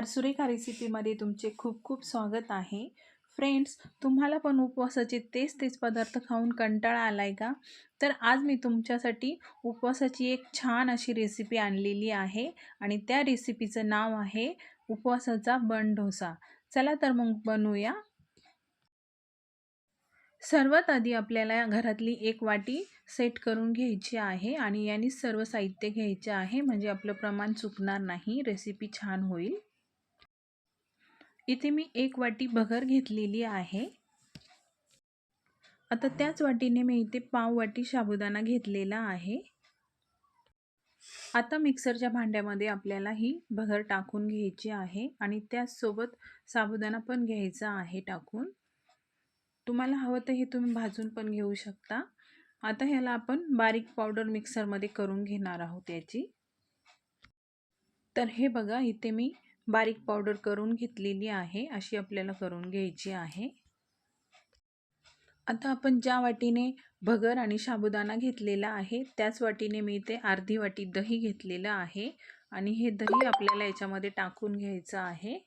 नमस्कार सुरेखा रेसिपीमध्ये तुमचे खूप खूप स्वागत आहे. फ्रेंड्स तुम्हाला पण उपवासाचे तेच तेच पदार्थ खाऊन कंटाळा आला आहे का? तर आज मी तुमच्यासाठी उपवासाची एक छान अशी रेसिपी आणलेली आहे आणि त्या रेसिपीचं नाव आहे उपवासाचा बन डोसा चला तर मग बनवूया. सर्वात आधी आपल्याला घरातली एक वाटी सेट करून घ्यायची आहे आणि यांनी सर्व साहित्य घ्यायचे आहे. म्हणजे आपलं प्रमाण चुकणार नाही. रेसिपी छान होईल. इथे मी एक वाटी भगर घेतलेली आहे. आता त्याच वाटीने मी इथे पाव वाटी साबुदाणा घेतलेला आहे. आता मिक्सरच्या भांड्यामध्ये आपल्याला ही भगर टाकून घ्यायची आहे आणि त्याचसोबत साबुदाणा पण घ्यायचा आहे टाकून. तुम्हाला हवं तर हे तुम्ही भाजून पण घेऊ शकता. आता ह्याला आपण बारीक पावडर मिक्सरमध्ये करून घेणार आहोत याची. तर हे बघा इथे मी बारीक पावडर करून घेतलेली आहे अशी आपल्याला करून घ्यायची आहे. आता आपण ज्या वाटीने भगर आणि साबुदाणा घेतलेला आहे त्याच वाटीने मी इथे अर्धी वाटी दही घेतलेलं आहे आणि हे दही आपल्याला याच्यामध्ये टाकून घ्यायचं आहे.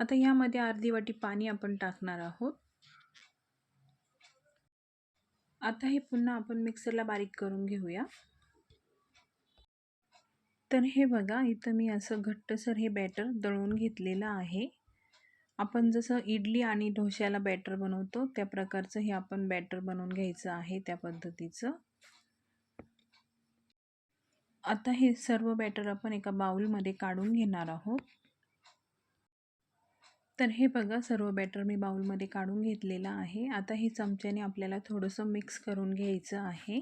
आता यामध्ये अर्धी वाटी पाणी आपण टाकणार आहोत. आता हे पुन्हा आपण मिक्सरला बारीक करून घेऊया. तर हे बघा इथं मी असं घट्टसर हे बॅटर दळून घेतलेलं आहे. आपण जसं इडली आणि ढोश्याला बॅटर बनवतो त्या प्रकारचं हे आपण बॅटर बनवून घ्यायचं आहे त्या पद्धतीचं. आता हे सर्व बॅटर आपण एका बाउलमध्ये काढून घेणार आहोत. तर हे बघा सर्व बॅटर मी बाउलमध्ये काढून घेतलेलं आहे. आता हे चमच्याने आपल्याला थोडंसं मिक्स करून घ्यायचं आहे.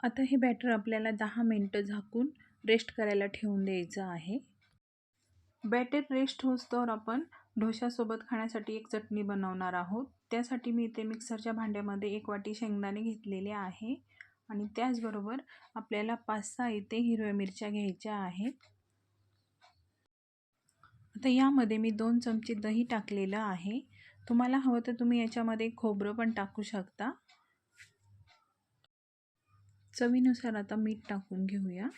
आता हे बॅटर आपल्याला दहा मिनटं झाकून रेस्ट करायला ठेवून द्यायचं आहे. बॅटर रेस्ट होस्तोवर आपण ढोशासोबत खाण्यासाठी एक चटणी बनवणार आहोत. त्यासाठी मी इथे मिक्सरच्या भांड्यामध्ये एक वाटी शेंगदाणे घेतलेले आहे आणि त्याचबरोबर आपल्याला पाच सहा इथे हिरव्या मिरच्या घ्यायच्या आहेत. आता यामध्ये मी दोन चमचे दही टाकलेलं आहे. तुम्हाला हवं तर तुम्ही याच्यामध्ये खोबरं पण टाकू शकता. चवीनुसार आता मीठ टाकून घेऊया.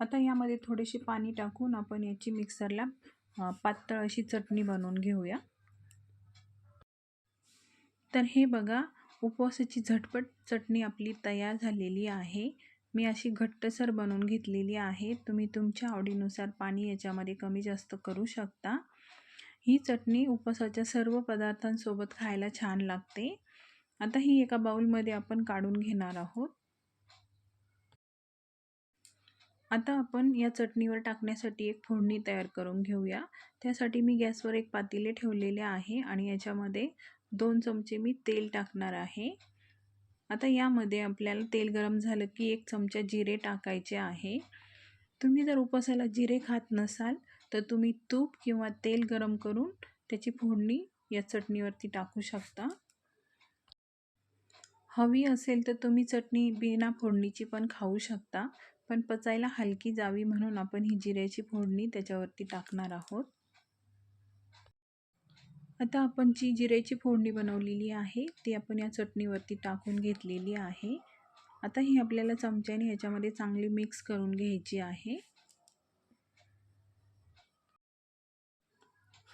आता यामध्ये थोडेसे पाणी टाकून आपण याची मिक्सरला पातळ अशी चटणी बनवून घेऊया. तर हे बघा उपवासाची झटपट चटणी आपली तयार झालेली आहे. मी अशी घट्टसर बनवून घेतलेली आहे. तुम्ही तुमच्या आवडीनुसार पाणी याच्यामध्ये कमी जास्त करू शकता. ही चटणी उपवासाच्या सर्व पदार्थांसोबत खायला छान लागते. आता ही एका बाउलमध्ये आपण काढून घेणार आहोत. आता आपण या चटणीवर टाकण्यासाठी एक फोडणी तयार करून घेऊया. त्यासाठी मी गॅसवर एक पातेले ठेवलेले आहे आणि याच्यामध्ये दोन चमचे मी तेल टाकणार आहे. आता यामध्ये आपल्याला तेल गरम झालं की एक चमचा जिरे टाकायचे आहे. तुम्ही जर उपासाला जिरे खात नसाल तर तुम्ही तूप किंवा तेल गरम करून त्याची फोडणी या चटणीवरती टाकू शकता. हवी असेल तर तुम्ही चटणी बिना फोडणीची पण खाऊ शकता पण पचायला हलकी जावी म्हणून आपण ही जिऱ्याची फोडणी त्याच्यावरती टाकणार आहोत. आता आपण जी जिऱ्याची फोडणी बनवलेली आहे ती आपण या चटणीवरती टाकून घेतलेली आहे. आता ही आपल्याला चमच्याने ह्याच्यामध्ये चांगली मिक्स करून घ्यायची आहे.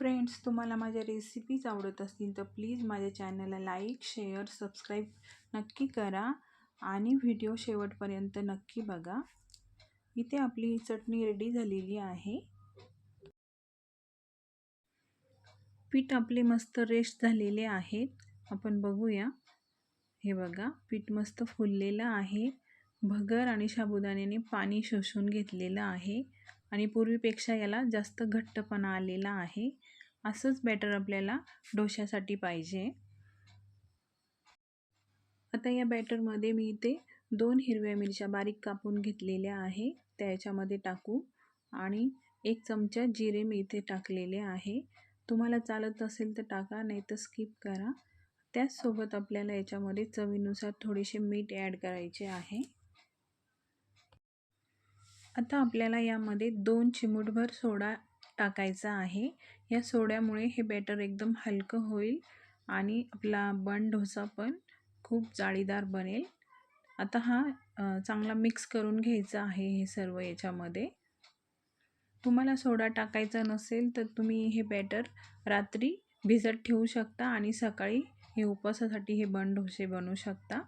फ्रेंड्स तुम्हाला माझ्या रेसिपीज आवडत असतील तर प्लीज माझ्या चॅनलला लाईक शेअर सबस्क्राईब नक्की करा आणि व्हिडिओ शेवटपर्यंत नक्की बघा. इथे आपली चटणी रेडी झालेली आहे. पीठ आपले मस्त रेस्ट झालेले आहेत. आपण बघूया. हे बघा पीठ मस्त फुललेलं आहे. भगर आणि साबुदाण्याने पाणी शोषून घेतलेलं आहे. आणि पूर्वीपेक्षा याला जास्त घट्टपणा आलेला आहे. असंच बॅटर आपल्याला डोश्यासाठी पाहिजे. आता या बॅटरमध्ये मी इथे दोन हिरव्या मिरच्या बारीक कापून घेतलेल्या आहे. त्या याच्यामध्ये टाकू आणि एक चमचा जिरे मी इथे टाकलेले आहे. तुम्हाला चालत असेल तर टाका नाही तर स्किप करा. त्याचसोबत आपल्याला याच्यामध्ये चवीनुसार थोडेसे मीठ ॲड करायचे आहे. आता आपल्याला यामध्ये दोन चिमूटभर सोडा टाकायचा आहे. या सोड्यामुळे हे बॅटर एकदम हलकं होईल आणि आपला बन डोसा पण खूप जाळीदार बनेल. आता हा चांगला मिक्स करून घ्यायचा आहे हे सर्व याच्यामध्ये. तुम्हाला सोडा टाकायचा नसेल तर तुम्ही हे बॅटर रात्री भिजत ठेवू शकता आणि सकाळी हे उपवासासाठी हे बन डोसे बनवू शकता.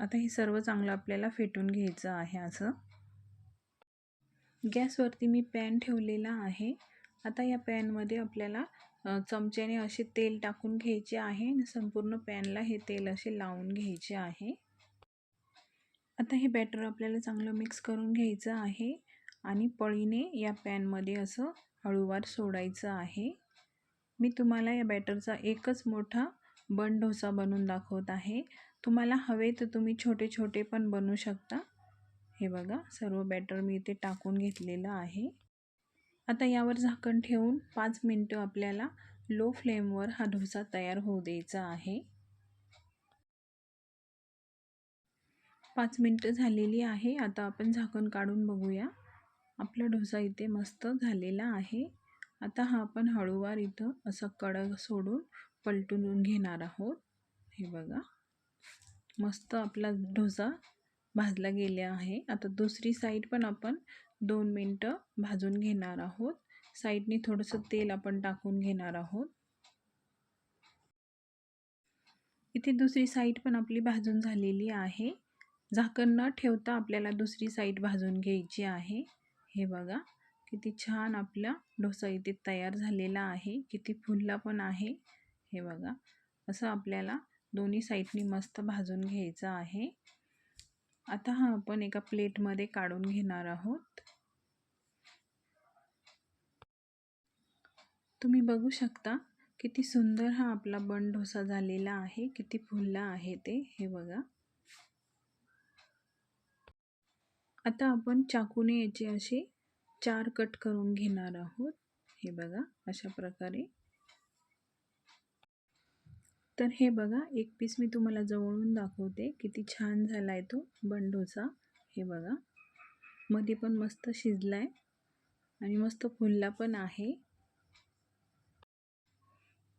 आता हे सर्व चांगलं आपल्याला फेटून घ्यायचं आहे असं. गॅसवरती मी पॅन ठेवलेला आहे. आता या पॅनमध्ये आपल्याला चमच्याने असे तेल टाकून घ्यायचे आहे आणि संपूर्ण पॅनला हे तेल असे लावून घ्यायचे आहे. आता हे बॅटर आपल्याला चांगलं मिक्स करून घ्यायचं आहे आणि पळीने या पॅनमध्ये असं हळूवार सोडायचं आहे. मी तुम्हाला या बॅटरचा एकच मोठा बन डोसा बनवून दाखवत आहे. तुम्हाला हवे तर तुम्ही छोटे छोटे पण बनवू शकता. हे बघा सर्व बॅटर मी इथे टाकून घेतलेलं आहे. आता यावर झाकण ठेवून पाच मिनटं आपल्याला लो फ्लेमवर हा डोसा तयार होऊ द्यायचा आहे. पाच मिनटं झालेली आहे आता आपण झाकण काढून बघूया. आपला डोसा इथे मस्त झालेला आहे. आता हा आपण हळूवार इथं असं कडक सोडून पलटून घेणार आहोत. हे बघा मस्त आपला डोसा भाजला गेल्या आहे. आता दुसरी साईड पण आपण दोन मिनटं भाजून घेणार आहोत. साईडने थोडंसं तेल आपण टाकून घेणार आहोत. इथे दुसरी साईड पण आपली भाजून झालेली आहे. झाकण न ठेवता आपल्याला दुसरी साईड भाजून घ्यायची आहे. हे बघा किती छान आपला डोसा इथे तयार झालेला आहे. किती फुलला पण आहे. हे बघा असं आपल्याला दोन्ही साईडनी मस्त भाजून घ्यायचं आहे. आता हा आपण एका प्लेटमध्ये काढून घेणार आहोत. तुम्ही बघू शकता किती सुंदर हा आपला बन डोसा झालेला आहे किती फुलला आहे ते हे बघा. आता आपण चाकूने याचे असे चार कट करून घेणार आहोत हे बघा अशा प्रकारे. तर हे बघा एक पीस मी तुम्हाला जवळून दाखवते. किती छान झाला आहे तो बंडोसा हे बघा. मध्ये पण मस्त शिजला आहे आणि मस्त फुलला पण आहे.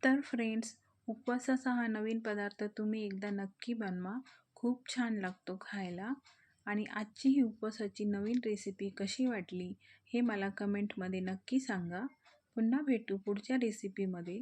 तर फ्रेंड्स उपवासाचा हा नवीन पदार्थ तुम्ही एकदा नक्की बनवा. खूप छान लागतो खायला. आणि आजची ही उपवासाची नवीन रेसिपी कशी वाटली हे मला कमेंटमध्ये नक्की सांगा. पुन्हा भेटू पुढच्या रेसिपीमध्ये